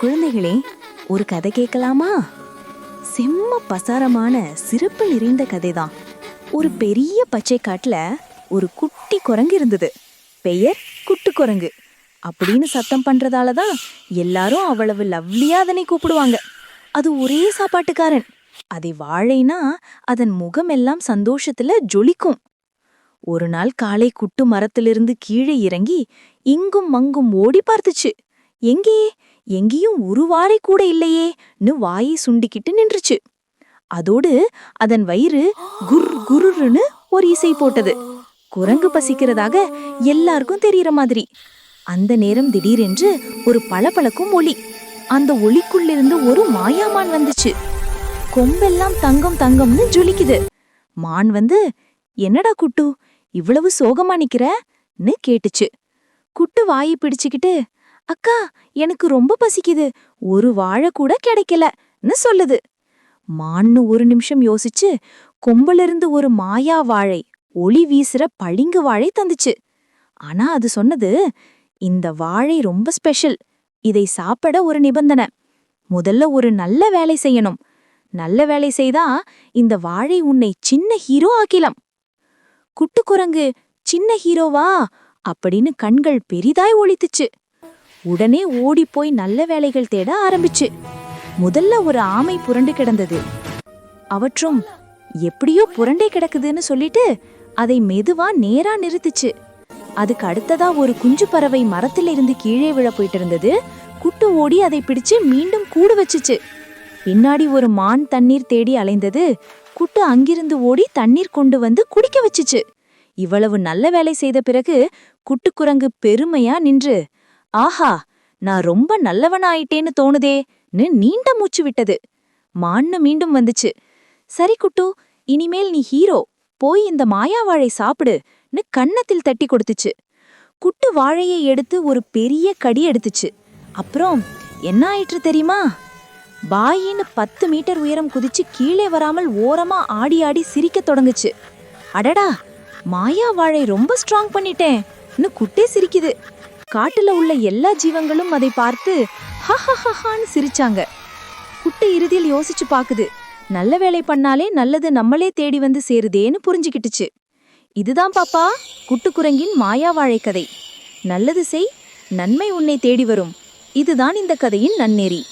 குழந்தைகளே ஒரு கதை கேட்கலாமா? செம்ம பசாரமான சிறப்பு நிறைந்த கதைதான். ஒரு பெரிய பச்சை காட்டுல ஒரு குட்டி குரங்கு இருந்தது. பெயர் குட்டு குரங்கு. அப்படின்னு சத்தம் பண்றதால தான் எல்லாரும் அவ்வளவு லவ்லியா அதனை கூப்பிடுவாங்க. அது ஒரே சாப்பாட்டுக்காரன். அதை வாழைனா அதன் முகமெல்லாம் சந்தோஷத்துல ஜொலிக்கும். ஒரு நாள் காலை குட்டு மரத்திலிருந்து கீழே இறங்கி இங்கும் மங்கும் ஓடி பார்த்துச்சு. எங்கே? எங்கேயும் ஒரு வாழை கூட இல்லையேன்னு வாயை சுண்டிக்கிட்டு நின்றுச்சு. அதோடு அதன் வயிறு குர் குருன்னு ஒரு இசை போட்டது. குரங்கு பசிக்கிறதாக எல்லாருக்கும் தெரியற மாதிரி. அந்த நேரம் திடீரென்று ஒரு பளபளக்கும் ஒளி அந்த ஒளிக்குள்ளிருந்து ஒரு மாயாமான் வந்துச்சு. கொம்பெல்லாம் தங்கம் தங்கம்னு ஜொலிக்குது. மான் வந்து என்னடா குட்டு இவ்வளவு சோகமா நிக்கிறன்னு கேட்டுச்சு. குட்டு வாயை பிடிச்சுக்கிட்டு அக்கா எனக்கு ரொம்ப பசிக்குது. ஒரு வாழை கூட கிடைக்கலன்னு சொல்லுது. மான்னு ஒரு நிமிஷம் யோசிச்சு கொம்பிலிருந்து ஒரு மாயா வாழை ஒளி வீசுற பளிங்கு வாழை தந்துச்சு. ஆனா அது சொன்னது இந்த வாழை ரொம்ப ஸ்பெஷல். இதை சாப்பிட ஒரு நிபந்தனை. முதல்ல ஒரு நல்ல வேலை செய்யணும். நல்ல வேலை செய்தா இந்த வாழை உன்னை சின்ன ஹீரோ ஆக்கிலாம். குட்டுக்குரங்கு சின்ன ஹீரோவா? அப்படின்னு கண்கள் பெரிதாய் ஒளித்துச்சு உடனே ஓடிப்போய் நல்ல வேலைகள் தேட ஆரம்பிச்சு. முதல்ல ஒரு ஆமை புரண்டு கிடந்தது. அவற்றும் எப்படியோ புரண்டே கிடக்குதுன்னு சொல்லிட்டு அதை மெதுவா நேரா நிறுத்துச்சு. அதுக்கு அடுத்ததா ஒரு குஞ்சு பறவை மரத்திலிருந்து கீழே விழ போயிட்டு இருந்தது. குட்டு ஓடி அதை பிடிச்சு மீண்டும் கூடு வச்சுச்சு. பின்னாடி ஒரு மான் தண்ணீர் தேடி அலைந்தது. குட்டு அங்கிருந்து ஓடி தண்ணீர் கொண்டு வந்து குடிக்க வச்சுச்சு. இவ்வளவு நல்ல வேலை செய்த பிறகு குட்டுக்குரங்கு பெருமையா நின்று ஆஹா நான் ரொம்ப நல்லவனாயிட்டேன்னு தோணுதேன்னு நீண்ட மூச்சு விட்டது. மான்னு மீண்டும் வந்துச்சு. சரி குட்டு இனிமேல் நீ ஹீரோ போய் இந்த மாயாவாழை சாப்பிடுன்னு கன்னத்தில் தட்டி கொடுத்துச்சு. குட்டு வாழையை எடுத்து ஒரு பெரிய கடி எடுத்துச்சு. அப்புறம் என்ன ஆயிற்று தெரியுமா? பாயின்னு பத்து மீட்டர் உயரம் குதிச்சு கீழே வராமல் ஓரமா ஆடி ஆடி சிரிக்கத் தொடங்குச்சு. அடடா மாயா வாழை ரொம்ப ஸ்ட்ராங் பண்ணிட்டேன்னு குட்டே சிரிக்குது. காட்டுல உள்ள எல்லா ஜீவங்களும் அதை பார்த்து ஹஹஹஹான்னு சிரிச்சாங்க. குட்டு இறுதியில் யோசிச்சு பாக்குது நல்ல வேலை பண்ணாலே நல்லது நம்மளே தேடி வந்து சேருதேன்னு புரிஞ்சுக்கிட்டுச்சு இதுதான் பாப்பா குட்டுக்குரங்கின் மாயாவாழை கதை. நல்லது செய் நன்மை உன்னை தேடி வரும். இதுதான் இந்த கதையின் நன்னெறி.